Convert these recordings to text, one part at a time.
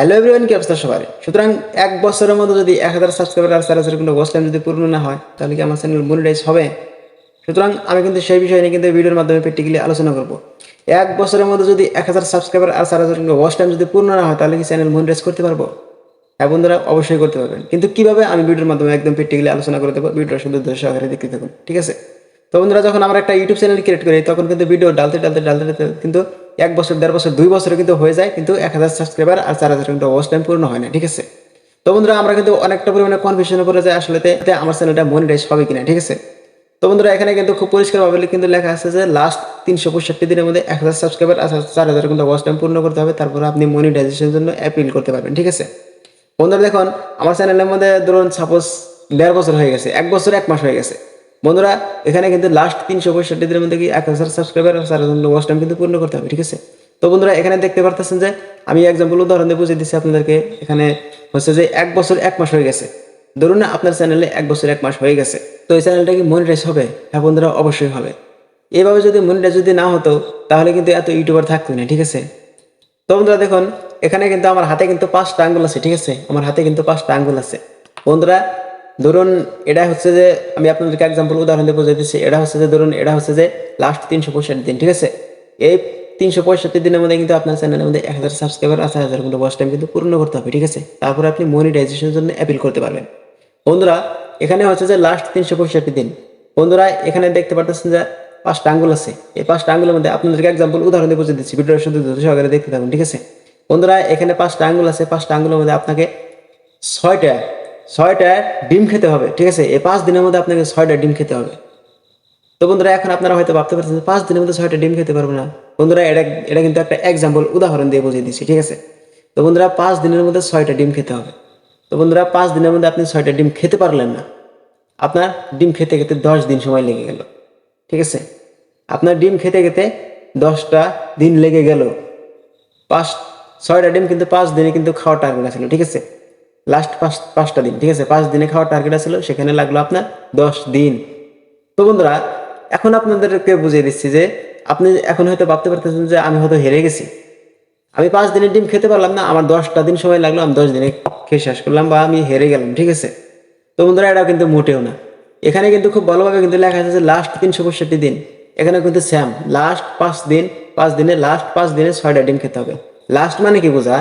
Hello everyone কি অবস্থা সবার? সুতরাং এক বছরের মধ্যে যদি এক হাজার সাবস্ক্রাইবার আর হাজার কিন্তু ওয়াচ টাইম যদি পূর্ণ না হয়, তাহলে কি আমার চ্যানেল মনিটাইজ হবে? সুতরাং আমি কিন্তু সেই বিষয় নিয়ে কিন্তু ভিডিওর মাধ্যমে প্র্যাকটিক্যালি আলোচনা করব। এক বছরের মধ্যে যদি এক হাজার সাবস্ক্রাইবার আর হাজার কিন্তু ওয়াচ টাইম যদি পূর্ণ না হয়, তাহলে কি চ্যানেল মনিটাইজ করতে পারব? হ্যাঁ বন্ধুরা, অবশ্যই করতে পারবেন। কিন্তু কীভাবে আমি ভিডিওর মাধ্যমে একদম প্র্যাকটিক্যালি আলোচনা করে দেবো? ভিডিওটা শুধু দর্শক সহকারে দেখতে থাকুন, ঠিক আছে? তো বন্ধুরা, যখন আমরা একটা ইউটিউব চ্যানেল ক্রিয়েট করি, তখন কিন্তু ভিডিও ডালতে ডালতে ডালতে ডালতে কিন্তু এক বছর, দেড় বছর, দুই বছরে কিন্তু হয়ে যায়, কিন্তু এক হাজার সাবস্ক্রাইবার আর চার হাজার কিন্তু টাইম পূর্ণ হয় না, ঠিক আছে? তো বন্ধুরা, আমরা কিন্তু অনেকটা পরিমাণে কনফিউশনে পড়ে যায় আসলে আমার চ্যানেলটা মনিটাইজ হবে কিনা, ঠিক আছে? তো বন্ধুরা, এখানে কিন্তু খুব পরিষ্কারভাবে কিন্তু লেখা আছে যে লাস্ট তিনশো পঁয়ষট্টি দিনের মধ্যে এক হাজার সাবস্ক্রাইবার আর চার হাজার কিন্তু ওয়াচ টাইম পূর্ণ করতে হবে, তারপরে আপনি মনিটাইজেশনের জন্য অ্যাপিল করতে পারবেন, ঠিক আছে? বন্ধুরা, দেখুন, আমার চ্যানেলের মধ্যে ধরুন সাপোজ দেড় বছর হয়ে গেছে, এক বছর, এক মাস হয়ে গেছে। বন্ধুরা, এখানে কিন্তু লাস্ট তিনশো পঁয়ষট্টি দিনের মধ্যে কি এক হাজার সাবস্ক্রাইবার আর চার হাজার টাইম কিন্তু পূর্ণ করতে হবে, ঠিক আছে? তো বন্ধুরা, এখানে দেখতে পারতেছেন যে আমি এক্সাম্পল উদাহরণ দিয়ে বুঝিয়ে দিচ্ছি আপনাদেরকে। এখানে হচ্ছে যে এক বছর এক মাস হয়ে গেছে। ধরুন না আপনার চ্যানেলে এক বছর এক মাস হয়ে গেছে। তো এই চ্যানেলটা কি মনিটাইজ হবে? হ্যাঁ বন্ধুরা, অবশ্যই হবে। এইভাবে যদি মনিটাইজ যদি না হতো, তাহলে কিন্তু এত ইউটিউবার থাকতো না, ঠিক আছে? তো বন্ধুরা, দেখুন, এখানে কিন্তু আমার হাতে কিন্তু পাঁচটা আঙ্গুল আছে, ঠিক আছে? আমার হাতে কিন্তু পাঁচটা আঙ্গুল আছে। বন্ধুরা ধরুন এটা হচ্ছে যে আমি আপনাদেরকে এক্সাম্পল উদাহরণ দিয়ে বুঝিয়ে দিচ্ছি, এটা হচ্ছে যে ধরুন, এটা হচ্ছে যে লাস্ট তিনশো পঁয়ষট্টি দিন, ঠিক আছে? এই তিনশো পঁয়ষট্টি দিনের মধ্যে কিন্তু আপনার চ্যানেলের মধ্যে এক হাজার সাবস্ক্রাইবার আছে হাজার কিন্তু ওয়াচ টাইম কিন্তু পূর্ণ করতে হবে, ঠিক আছে? তারপরে আপনি মনিটাইজেশনের জন্য অ্যাপিল করতে পারবেন। বন্ধুরা, এখানে হচ্ছে যে লাস্ট তিনশো পঁয়ষট্টি দিন। বন্ধুরা, এখানে দেখতে পারতেছেন যে পাঁচটা আঙ্গুল আছে। এই পাঁচটা আঙ্গুলের মধ্যে আপনাদেরকে এক্সাম্পল উদাহরণ দিয়ে বুঝিয়ে দিচ্ছি ভিডিওটা শুধু ধৈর্য সহকারে দেখতে থাকুন, ঠিক আছে? বন্ধুরা, এখানে পাঁচটা আঙ্গুল আছে, পাঁচটা আঙ্গুলের মধ্যে আপনাকে ছয়টা ছয়টা ডিম খেতে হবে, ঠিক আছে? এই পাঁচ দিনের মধ্যে আপনাকে ছয়টা ডিম খেতে হবে। তো বন্ধুরা, এখন আপনারা হয়তো ভাবতে পারছেন পাঁচ দিনের মধ্যে ছয়টা ডিম খেতে পারব না। বন্ধুরা, এটা এটা কিন্তু একটা এক্সাম্পল উদাহরণ দিয়ে বুঝিয়ে দিচ্ছি, ঠিক আছে? তো বন্ধুরা, পাঁচ দিনের মধ্যে ছয়টা ডিম খেতে হবে। তো বন্ধুরা, পাঁচ দিনের মধ্যে আপনি ছয়টা ডিম খেতে পারলেন না। আপনার ডিম খেতে খেতে দশ দিন সময় লেগে গেল, ঠিক আছে? আপনার ডিম খেতে খেতে দশটা দিন লেগে গেল। পাঁচ, ছয়টা ডিম কিন্তু পাঁচ দিনে কিন্তু খাওয়ার টার্গেট ছিল, ঠিক আছে? লাস্ট পাঁচ, পাঁচটা দিন, ঠিক আছে? পাঁচ দিনে খাওয়ার টার্গেট ছিল সেখানে লাগল আপনার দশ দিন। তো বন্ধুরা, এখন আপনাদেরকে বুঝিয়ে দিচ্ছি যে, আপনি এখন হয়তো ভাবতে পারতেছেন যে, আমি হয়তো হেরে গেছি। আমি পাঁচ দিনের ডিম খেতে পারলাম না, আমার দশটা দিন সময় লাগল, আমি দশ দিনে খেয়ে শেষ করলাম বা আমি হেরে গেলাম, ঠিক আছে? তো বন্ধুরা এটা কিন্তু মোটেও না। এখানে কিন্তু খুব ভালোভাবে কিন্তু লেখা আছে যে লাস্ট তিনশো পঁয়ষট্টি দিন। এখানে কিন্তু স্যাম লাস্ট পাঁচ দিন, পাঁচ দিনে লাস্ট পাঁচ দিনে ছয়টা ডিম খেতে হবে। লাস্ট মানে কি বোঝা?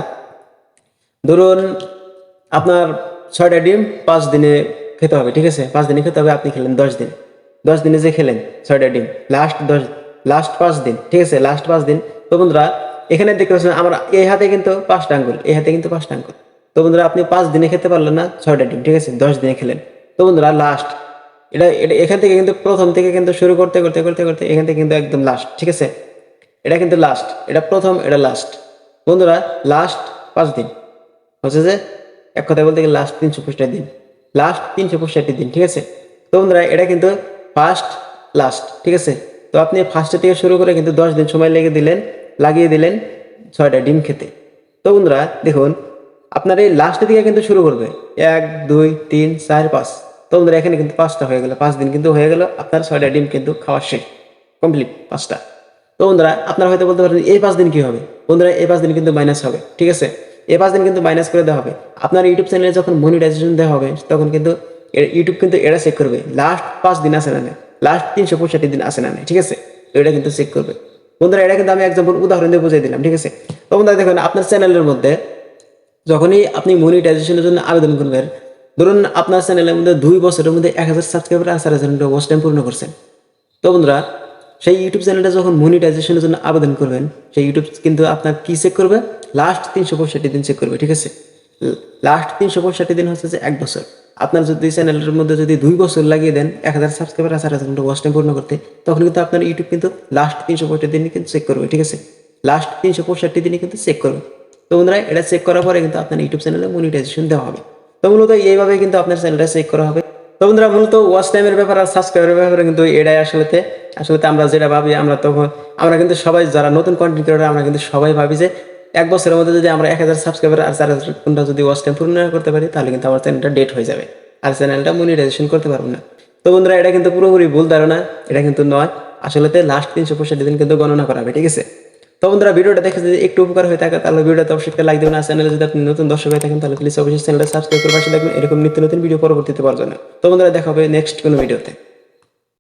ধরুন আপনার ছয়টা ডিম পাঁচ দিনে খেতে হবে, ঠিক আছে? পাঁচ দিনে খেতে হবে, আপনি খেলেন দশ দিন। দশ দিনে যে খেলেন ছয়টা ডিম লাস্ট দশ লাস্ট পাঁচ দিন, ঠিক আছে? লাস্ট পাঁচ দিন। তো বন্ধুরা, এখানে দেখতে পাচ্ছেন আমার এই হাতে কিন্তু পাঁচটা আঙ্গুল, এই হাতে কিন্তু পাঁচটা আঙ্গুল। তো বন্ধুরা, আপনি পাঁচ দিনে খেতে পারলেন না, ছয়টা ডিম, ঠিক আছে? দশ দিনে খেলেন। তো বন্ধুরা লাস্ট এটা এটা এখান থেকে কিন্তু প্রথম থেকে কিন্তু শুরু করতে করতে করতে করতে এখান থেকে কিন্তু একদম লাস্ট ঠিক আছে? এটা কিন্তু লাস্ট এটা প্রথম, এটা লাস্ট বন্ধুরা লাস্ট পাঁচ দিন। হচ্ছে যে এক কথা বলতে গেলে লাস্ট তিনশো পঁয়ষট্টি দিন। লাস্ট তিনশো পঁয়ষট্টি দিন, ঠিক আছে? তো বন্ধুরা, এটা কিন্তু ফার্স্ট লাস্ট ঠিক আছে? তো আপনি ফার্স্টে থেকে শুরু করে কিন্তু দশ দিন সময় লেগে দিলেন, লাগিয়ে দিলেন ছয়টা ডিম খেতে। তো বন্ধুরা, দেখুন, আপনার এই লাস্টের দিকে কিন্তু শুরু করবে। এক, দুই, তিন, চার, পাঁচ। তো বন্ধুরা, এখানে কিন্তু পাঁচটা হয়ে গেল। পাঁচ দিন কিন্তু হয়ে গেল, আপনার ছয়টা ডিম কিন্তু খাওয়া শেষ কমপ্লিট পাঁচটা। তো বন্ধুরা, আপনারা হয়তো বলতে পারেন, এই পাঁচ দিন কি হবে? বন্ধুরা, এই পাঁচ দিন কিন্তু মাইনাস হবে, ঠিক আছে? এই পাঁচ দিন কিন্তু মাইনাস করে দেওয়া হবে। আপনার ইউটিউব চ্যানেলে যখন মনিটাইজেশন দেওয়া হবে, তখন কিন্তু ইউটিউব কিন্তু এটা চেক করবে। লাস্ট পাঁচ দিন আসে না লাস্ট তিনশো পঁয়ষট্টি দিন আসে না ঠিক আছে? এটা কিন্তু চেক করবে। বন্ধুরা, এটা কিন্তু আমি এক্সাম্পল উদাহরণ দিয়ে বুঝিয়ে দিলাম, ঠিক আছে? তো বন্ধুরা, দেখুন, আপনার চ্যানেলের মধ্যে যখনই আপনি মনিটাইজেশনের জন্য আবেদন করবেন, ধরুন আপনার চ্যানেলের মধ্যে দুই বছরের মধ্যে এক হাজার সাবস্ক্রাইবার আর চার হাজার ওয়াচ টাইম পূর্ণ করছেন। তো বন্ধুরা, সেই ইউটিউব চ্যানেলটা যখন মনিটাইজেশনের জন্য আবেদন করবেন, সেই ইউটিউব কিন্তু আপনার কি চেক করবে? লাস্ট তিনশো পঁয়ষট্টি দিন চেক করবে, ঠিক আছে? লাস্ট তিনশো পঁয়ষট্টি দিন হচ্ছে যে এক বছর। আপনার যদি চ্যানেলের মধ্যে যদি দুই বছর লাগিয়ে দেন, এক হাজার সাবস্ক্রাইবার আর চার হাজার ওয়াচ পূর্ণ করতে, তখন কিন্তু আপনার ইউটিউব কিন্তু লাস্ট তিনশো পঁয়ষট্টি দিন কিন্তু চেক করবে, ঠিক আছে? লাস্ট তিনশো পঁয়ষট্টি দিনই কিন্তু চেক করবে। তো বন্ধুরা, এটা চেক করার পরে কিন্তু আপনার ইউটিউব চ্যানেলে মনিটাইজেশন দেওয়া হবে। তো মূলত এইভাবে কিন্তু আপনার চ্যানেলটা চেক করা হবে। তো বন্ধুরা, মূলত ওয়াচ টাইমের ব্যাপার আর সাবস্ক্রাইবের ব্যাপারে কিন্তু এটাই আসলেতে আসলে আমরা যেটা ভাবি, আমরা তখন, আমরা কিন্তু সবাই যারা নতুন কন্টেন্ট ক্রিয়েটার আমরা কিন্তু সবাই ভাবি যে এক বছরের মধ্যে যদি আমরা এক হাজার সাবস্ক্রাইবার আর চার হাজার ঘণ্টা যদি ওয়াচ টাইম পূর্ণ করতে পারি, তাহলে কিন্তু আমার চ্যানেলটা ডেট হয়ে যাবে। আর চ্যানেলটা মনিটাইজেশন করতে পারব না। তো বন্ধুরা, এটা কিন্তু পুরোপুরি ভুল ধারণা, এটা কিন্তু নয়। আসলেতে লাস্ট তিনশো পঁয়ষট্টি দিন কিন্তু গণনা করা হবে, ঠিক আছে? তো বন্ধুরা, ভিডিওটা দেখে যদি একটু উপকার হয়ে থাকে, তাহলে ভিডিওটা অবশ্যই লাইক দেবেন, আর চ্যানেলে যদি আপনি নতুন দর্শক হয়ে থাকেন, তাহলে প্লিজ অবশ্যই চ্যানেলটা সাবস্ক্রাইব করে পাশে দেখবেন এরকম নিত্য নতুন ভিডিও পরবর্তীতে জন্য। তো বন্ধুরা, দেখা হবে নেক্সট কোনো ভিডিওতে